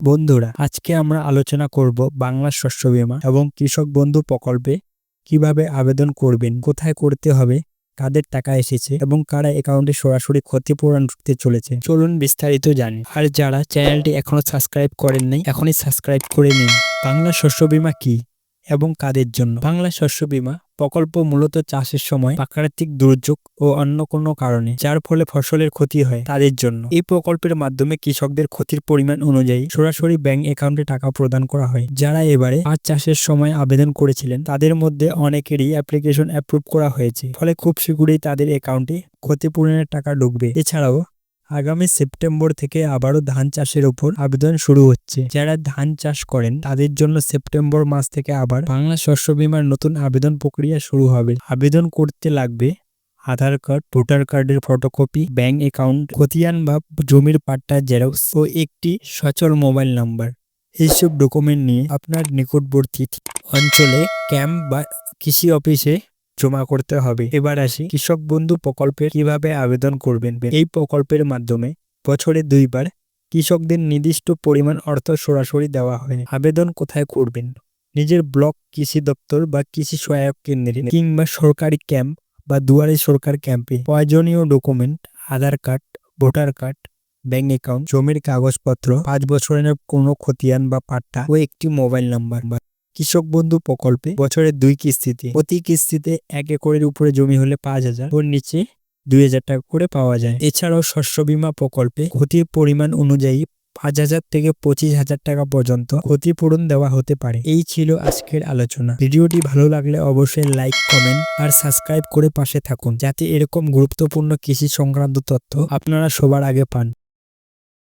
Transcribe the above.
বন্ধুরা, আজকে আমরা আলোচনা করব বাংলা শস্য বীমা এবং কৃষক বন্ধু প্রকল্পে কীভাবে আবেদন করবেন, কোথায় করতে হবে, কাদের টাকা এসেছে এবং কারা অ্যাকাউন্টে সরাসরি ক্ষতিপূরণ ঢুকতে চলেছে। চলুন বিস্তারিত জানি। আর যারা চ্যানেলটি এখনও সাবস্ক্রাইব করেন নাই, এখনই সাবস্ক্রাইব করে নিন। বাংলা শস্য বীমা কি এবং কাদের জন্য? বাংলা শস্য বীমা প্রকল্প মূলত চাষের সময় প্রাকৃতিক দুর্যোগ ও অন্য কোনো কারণে, যার ফলে ফসলের ক্ষতি হয় তাদের জন্য। এই প্রকল্পের মাধ্যমে কৃষকদের ক্ষতির পরিমাণ অনুযায়ী সরাসরি ব্যাংক অ্যাকাউন্টে টাকা প্রদান করা হয়। যারা এবারে পাট চাষের সময় আবেদন করেছিলেন, তাদের মধ্যে অনেকেরই অ্যাপ্লিকেশন অ্যাপ্রুভ করা হয়েছে, ফলে খুব শীঘ্রই তাদের অ্যাকাউন্টে ক্ষতিপূরণের টাকা ঢুকবে। এছাড়াও আগামী সেপ্টেম্বর থেকে আবারও ধান চাষের উপর আবেদন শুরু হচ্ছে। যারা ধান চাষ করেন, তাদের জন্য সেপ্টেম্বর মাস থেকে আবার বাংলা শস্য বীমার নতুন আবেদন প্রক্রিয়া শুরু হবে। আবেদন করতে লাগবে আধার কার্ড, ভোটার কার্ডের ফটোকপি, ব্যাংক অ্যাকাউন্ট, খতিয়ান বা জমির পাট্টা, জেরক্স ও একটি সচল মোবাইল নাম্বার। এইসব ডকুমেন্ট নিয়ে আপনার নিকটবর্তী অঞ্চলে ক্যাম্প বা কৃষি অফিসে জমা করতে হবে। এবার আসি কৃষক বন্ধু প্রকল্পে কীভাবে আবেদন করবেন। এই প্রকল্পের মাধ্যমে বছরে দুইবার কৃষকদের নির্দিষ্ট পরিমাণ অর্থ সরাসরি দেওয়া হয়। আবেদন কোথায় করবেন? নিজের ব্লক কৃষি দপ্তর বা কৃষি সহায়ক কেন্দ্রে কিংবা সরকারি ক্যাম্প বা দুয়ারে সরকার ক্যাম্পে প্রয়োজনীয় document, Aadhaar card, voter card, bank account, জমির কাগজপত্র, পাঁচ বছরের কোনো খতিয়ান বা পাট্টা ও একটি মোবাইল নাম্বার কৃষক বন্ধু প্রকল্পে বছরের দুই কিস্তিতে, প্রতি কিস্তিতে এক একরের উপরে জমি হলে পাঁচ হাজার। ওর নিচে দুই হাজার টাকা করে পাওয়া যায়। এছাড়াও শস্য বীমা প্রকল্পে ক্ষতির পরিমাণ অনুযায়ী পাঁচ হাজার থেকে পঁচিশ হাজার টাকা পর্যন্ত ক্ষতিপূরণ দেওয়া হতে পারে। এই ছিল আজকের আলোচনা। ভিডিওটি ভালো লাগলে অবশ্যই লাইক, কমেন্ট আর সাবস্ক্রাইব করে পাশে থাকুন, যাতে এরকম গুরুত্বপূর্ণ কৃষি সংক্রান্ত তথ্য আপনারা সবার আগে পান।